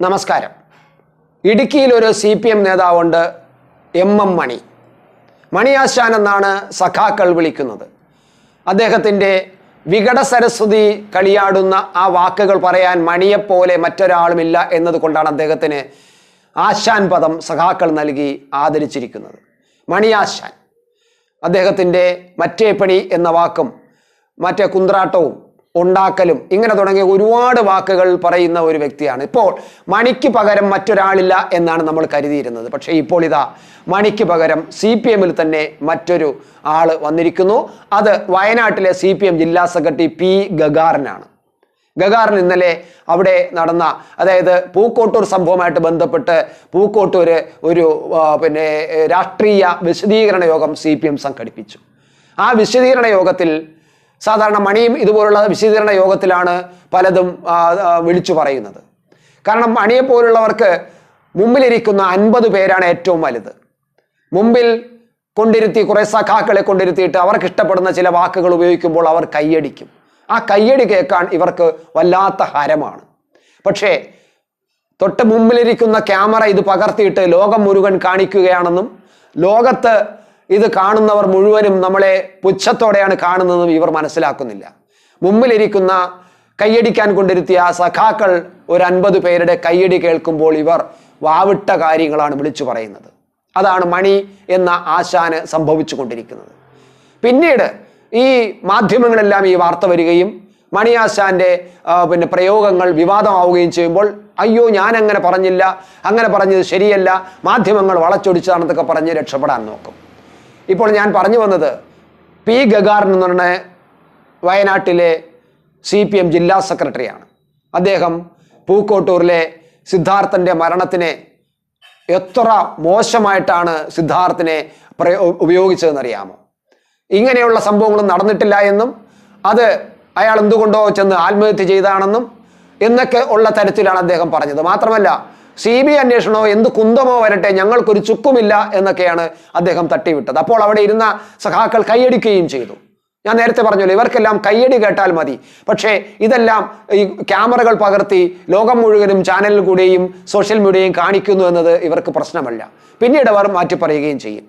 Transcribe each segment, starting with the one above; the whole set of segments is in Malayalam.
നമസ്കാരം. ഇടുക്കിയിൽ ഒരു സി പി എം നേതാവുണ്ട് എം എം മണി. മണിയാശാൻ എന്നാണ് സഖാക്കൾ വിളിക്കുന്നത്. അദ്ദേഹത്തിന്റെ വികട സരസ്വതി കളിയാടുന്ന ആ വാക്കുകൾ പറയാൻ മണിയെപ്പോലെ മറ്റൊരാളുമില്ല എന്നതുകൊണ്ടാണ് അദ്ദേഹത്തിന് ആശാൻ പദം സഖാക്കൾ നൽകി ആദരിച്ചിരിക്കുന്നത്. മണിയാശാൻ. അദ്ദേഹത്തിന്റെ മറ്റേ പണി എന്ന വാക്കും മറ്റേ കുന്ത്രാട്ടവും ഉണ്ടാക്കലും. ഇങ്ങനെ തുടങ്ങിയ ഒരുപാട് വാക്കുകൾ പറയുന്ന ഒരു വ്യക്തിയാണ്. ഇപ്പോൾ മണിക്ക് പകരം മറ്റൊരാളില്ല എന്നാണ് നമ്മൾ കരുതിയിരുന്നത്. പക്ഷേ ഇപ്പോൾ ഇതാ മണിക്ക് പകരം സി പി എമ്മിൽ തന്നെ മറ്റൊരു ആൾ വന്നിരിക്കുന്നു. അത് വയനാട്ടിലെ സി പി എം ജില്ലാ സെക്രട്ടറി പി ഗഗാറിനാണ്. ഗഗാറിൻ ഇന്നലെ അവിടെ നടന്ന അതായത് പൂക്കോട്ടൂർ സംഭവമായിട്ട് ബന്ധപ്പെട്ട് പൂക്കോട്ടൂർ ഒരു പിന്നെ രാഷ്ട്രീയ വിശദീകരണ യോഗം സി സംഘടിപ്പിച്ചു. ആ വിശദീകരണ യോഗത്തിൽ സാധാരണ മണിയും ഇതുപോലുള്ള വിശദീകരണ യോഗത്തിലാണ് പലതും വിളിച്ചു പറയുന്നത്. കാരണം മണിയെ പോലുള്ളവർക്ക് മുമ്പിലിരിക്കുന്ന അൻപത് പേരാണ് ഏറ്റവും വലുത്. മുമ്പിൽ കൊണ്ടിരുത്തി കുറേ സഖാക്കളെ കൊണ്ടിരുത്തിയിട്ട് അവർക്ക് ഇഷ്ടപ്പെടുന്ന ചില വാക്കുകൾ ഉപയോഗിക്കുമ്പോൾ അവർ കയ്യടിക്കും. ആ കയ്യടി കേൾക്കാൻ ഇവർക്ക് വല്ലാത്ത ഹരമാണ്. പക്ഷേ തൊട്ട് മുമ്പിലിരിക്കുന്ന ക്യാമറ ഇത് പകർത്തിയിട്ട് ലോകം മുഴുവൻ കാണിക്കുകയാണെന്നും ലോകത്ത് ഇത് കാണുന്നവർ മുഴുവനും നമ്മളെ പുച്ഛത്തോടെയാണ് കാണുന്നതെന്നും ഇവർ മനസ്സിലാക്കുന്നില്ല. മുമ്പിലിരിക്കുന്ന കയ്യടിക്കാൻ കൊണ്ടിരുത്തിയ സഖാക്കൾ ഒരു അൻപത് പേരുടെ കയ്യടി കേൾക്കുമ്പോൾ ഇവർ വാവിട്ട കാര്യങ്ങളാണ് വിളിച്ചു പറയുന്നത്. അതാണ് മണി എന്ന ആശാന് സംഭവിച്ചു കൊണ്ടിരിക്കുന്നത് പിന്നീട് ഈ മാധ്യമങ്ങളെല്ലാം ഈ വാർത്ത വരികയും മണി ആശാന്റെ പിന്നെ പ്രയോഗങ്ങൾ വിവാദമാവുകയും ചെയ്യുമ്പോൾ അയ്യോ ഞാൻ അങ്ങനെ പറഞ്ഞില്ല അങ്ങനെ പറഞ്ഞത് ശരിയല്ല മാധ്യമങ്ങൾ വളച്ചൊടിച്ചതാണെന്നൊക്കെ പറഞ്ഞ് രക്ഷപ്പെടാൻ നോക്കും. ഇപ്പോൾ ഞാൻ പറഞ്ഞു വന്നത് പി ഗഗാർ എന്ന് പറഞ്ഞ വയനാട്ടിലെ സി പി എം ജില്ലാ സെക്രട്ടറിയാണ്. അദ്ദേഹം പൂക്കോട്ടൂരിലെ സിദ്ധാർത്ഥന്റെ മരണത്തിനെ എത്ര മോശമായിട്ടാണ് സിദ്ധാർത്ഥിനെ ഉപയോഗിച്ചതെന്നറിയാമോ? ഇങ്ങനെയുള്ള സംഭവങ്ങളും നടന്നിട്ടില്ല എന്നും അത് അയാൾ എന്തുകൊണ്ടോ ചെന്ന് ആത്മഹത്യ ചെയ്താണെന്നും എന്നൊക്കെ ഉള്ള തരത്തിലാണ് അദ്ദേഹം പറഞ്ഞത്. മാത്രമല്ല സി ബി അന്വേഷണമോ എന്ത് കുന്തമോ വരട്ടെ ഞങ്ങൾക്കൊരു ചുക്കുമില്ല എന്നൊക്കെയാണ് അദ്ദേഹം തട്ടിവിട്ടത്. അപ്പോൾ അവിടെ ഇരുന്ന സഖാക്കൾ കൈയടിക്കുകയും ചെയ്തു. ഞാൻ നേരത്തെ പറഞ്ഞല്ലോ ഇവർക്കെല്ലാം കയ്യടി കേട്ടാൽ മതി. പക്ഷേ ഇതെല്ലാം ഈ ക്യാമറകൾ പകർത്തി ലോകം മുഴുവനും ചാനലിൽ കൂടെയും സോഷ്യൽ മീഡിയയും കാണിക്കുന്നു എന്നത് ഇവർക്ക് പ്രശ്നമല്ല. പിന്നീട് അവർ മാറ്റി പറയുകയും ചെയ്യും.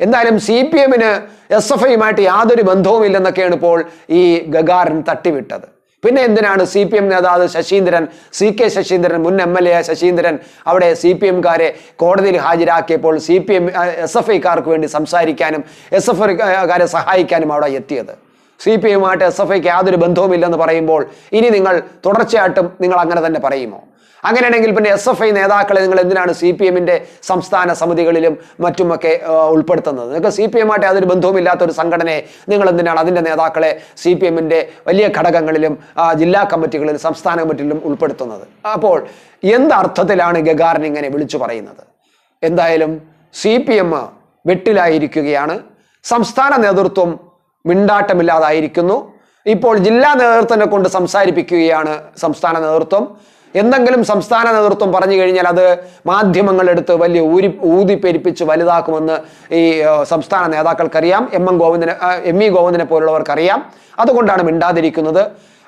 എന്തായാലും സി പി എമ്മിന് എസ് എഫ് ഐയുമായിട്ട് യാതൊരു ബന്ധവുമില്ലെന്നൊക്കെയാണ് ഇപ്പോൾ ഈ ഗഗാരൻ തട്ടിവിട്ടത്. പിന്നെ എന്തിനാണ് സി പി എം നേതാവ് ശശീന്ദ്രൻ സി കെ ശശീന്ദ്രൻ മുൻ എം എൽ എ ശശീന്ദ്രൻ അവിടെ സി പി എംകാരെ കോടതിയിൽ ഹാജരാക്കിയപ്പോൾ C P M S F ഐക്കാർക്ക് വേണ്ടി സംസാരിക്കാനും എസ് എഫ് ഐക്കാരെ സഹായിക്കാനും അവിടെ എത്തിയത്? സി പി എമ്മുമായിട്ട് എസ് എഫ് ഐക്ക് യാതൊരു ബന്ധവുമില്ലെന്ന് പറയുമ്പോൾ ഇനി നിങ്ങൾ തുടർച്ചയായിട്ടും നിങ്ങൾ അങ്ങനെ തന്നെ പറയുമോ? അങ്ങനെയാണെങ്കിൽ പിന്നെ എസ് എഫ് ഐ നേതാക്കളെ നിങ്ങൾ എന്തിനാണ് സി പി എമ്മിന്റെ സംസ്ഥാന സമിതികളിലും മറ്റുമൊക്കെ ഉൾപ്പെടുത്തുന്നത്? നിങ്ങൾക്ക് സി പി എമ്മായിട്ട് യാതൊരു ബന്ധവുമില്ലാത്ത ഒരു സംഘടനയെ നിങ്ങൾ എന്തിനാണ് അതിന്റെ നേതാക്കളെ സി പി എമ്മിന്റെ വലിയ ഘടകങ്ങളിലും ജില്ലാ കമ്മിറ്റികളിലും സംസ്ഥാന കമ്മിറ്റികളിലും ഉൾപ്പെടുത്തുന്നത്? അപ്പോൾ എന്തർത്ഥത്തിലാണ് ഗഗാറിൻ ഇങ്ങനെ വിളിച്ചു പറയുന്നത്? എന്തായാലും സി പി എം വെട്ടിലായിരിക്കുകയാണ്. സംസ്ഥാന നേതൃത്വം മിണ്ടാട്ടമില്ലാതായിരിക്കുന്നു. ഇപ്പോൾ ജില്ലാ നേതൃത്വത്തിനെ കൊണ്ട് സംസാരിപ്പിക്കുകയാണ് സംസ്ഥാന നേതൃത്വം. എന്തെങ്കിലും സംസ്ഥാന നേതൃത്വം പറഞ്ഞു കഴിഞ്ഞാൽ അത് മാധ്യമങ്ങളെടുത്ത് വലിയ ഊരി ഊതിപ്പെരിപ്പിച്ച് വലുതാക്കുമെന്ന് ഈ സംസ്ഥാന നേതാക്കൾക്കറിയാം. എം എം ഗോവിന്ദനെ എം ഇ ഗോവിന്ദനെ പോലുള്ളവർക്കറിയാം. അതുകൊണ്ടാണ് മിണ്ടാതിരിക്കുന്നത്.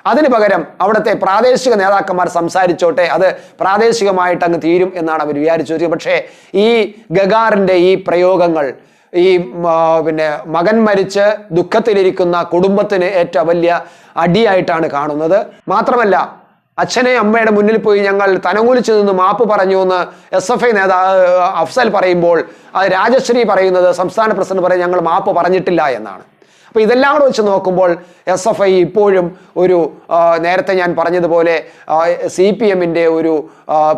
അതിനു പകരം അവിടുത്തെ പ്രാദേശിക നേതാക്കന്മാർ സംസാരിച്ചോട്ടെ അത് പ്രാദേശികമായിട്ട് അങ്ങ് തീരും എന്നാണ് അവർ വിചാരിച്ചു. പക്ഷേ ഈ ഗഗാറിന്റെ ഈ പ്രയോഗങ്ങൾ ഈ പിന്നെ മകൻ മരിച്ച് ദുഃഖത്തിലിരിക്കുന്ന കുടുംബത്തിന് ഏറ്റവും വലിയ അടിയായിട്ടാണ് കാണുന്നത്. മാത്രമല്ല അച്ഛനെ അമ്മയുടെ മുന്നിൽ പോയി ഞങ്ങൾ തനങ്ങുലിച്ചു നിന്ന് മാപ്പ് പറഞ്ഞു എന്ന് എസ് എഫ് ഐ നേതാ അഫ്സൽ പറയുമ്പോൾ രാജശ്രീ പറയുന്നത് സംസ്ഥാന പ്രസിഡന്റ് പറയും ഞങ്ങൾ മാപ്പ് പറഞ്ഞിട്ടില്ല എന്നാണ്. അപ്പൊ ഇതെല്ലാം കൂടെ വെച്ച് നോക്കുമ്പോൾ എസ് എഫ് ഐ ഇപ്പോഴും ഒരു നേരത്തെ ഞാൻ പറഞ്ഞതുപോലെ സി പി എമ്മിന്റെ ഒരു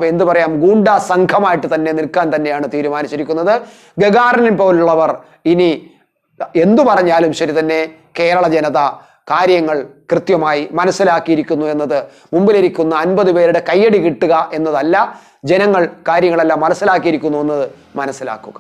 എന്ത് പറയാം ഗൂണ്ട സംഘമായിട്ട് തന്നെ നിൽക്കാൻ തന്നെയാണ് തീരുമാനിച്ചിരിക്കുന്നത്. ഗഗാറിനെ പോലുള്ളവർ ഇനി എന്തു പറഞ്ഞാലും ശരി തന്നെ കേരള ജനത കാര്യങ്ങൾ കൃത്യമായി മനസ്സിലാക്കിയിരിക്കുന്നു എന്നത് മുമ്പിലിരിക്കുന്ന അൻപത് പേരുടെ കയ്യടി കിട്ടുക എന്നതല്ല ജനങ്ങൾ കാര്യങ്ങളെല്ലാം മനസ്സിലാക്കിയിരിക്കുന്നു എന്നത് മനസ്സിലാക്കുക.